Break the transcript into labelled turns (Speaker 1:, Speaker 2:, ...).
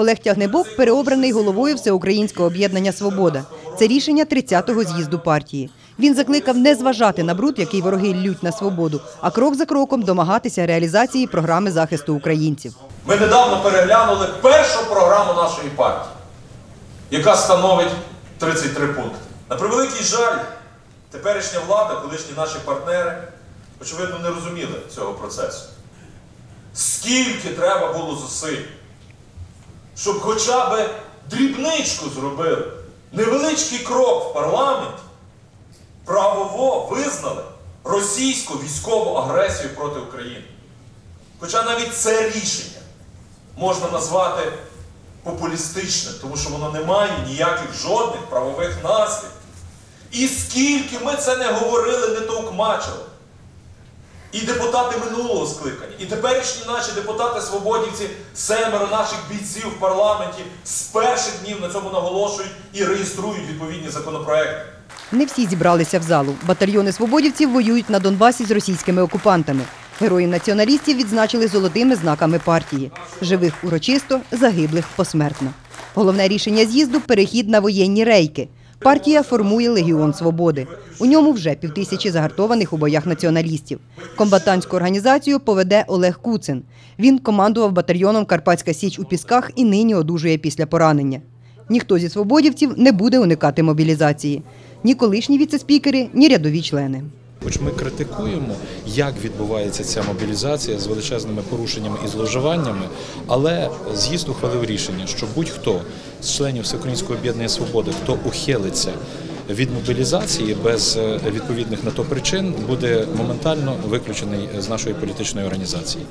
Speaker 1: Олег Тягнебок переобраний головою Всеукраїнського об'єднання Свобода. Це рішення 30-го з'їзду партії. Він закликав не зважати на бруд, який вороги лють на свободу, а крок за кроком домагатися реалізації програми захисту українців.
Speaker 2: Ми недавно переглянули першу програму нашої партії, яка становить 33 пункти. На превеликий жаль, теперішня влада, колишні наші партнери, очевидно, не розуміли цього процесу. Скільки треба було зусиль, щоб хоча б дрібничку зробили, невеличкий крок в парламенті, правово визнали російську військову агресію проти України. Хоча навіть це рішення можна назвати популістичним, тому що воно не має ніяких жодних правових наслідків. І скільки ми це не говорили, не товкмачили. І депутати минулого скликання, і теперішні наші депутати-свободівці, семеро наших бійців в парламенті з перших днів на цьому наголошують і реєструють відповідні законопроекти.
Speaker 1: Не всі зібралися в залу. Батальйони свободівців воюють на Донбасі з російськими окупантами. Героїв націоналістів відзначили золотими знаками партії. Живих урочисто, загиблих посмертно. Головне рішення з'їзду перехід на воєнні рейки. Партія формує Легіон Свободи. У ньому вже півтисячі загартованих у боях націоналістів. Комбатантську організацію поведе Олег Куцин. Він командував батальйоном Карпатська Січ у Пісках і нині одужує після поранення. Ніхто зі свободівців не буде уникати мобілізації. Ні колишні віцеспікери, ні рядові члени.
Speaker 3: Хоч ми критикуємо, як відбувається ця мобілізація з величезними порушеннями і зловживаннями, але з'їзд ухвалив рішення, що будь-хто з членів Всеукраїнського об'єднання свободи, хто ухилиться від мобілізації без е, відповідних на то причин, буде моментально виключений з нашої політичної організації.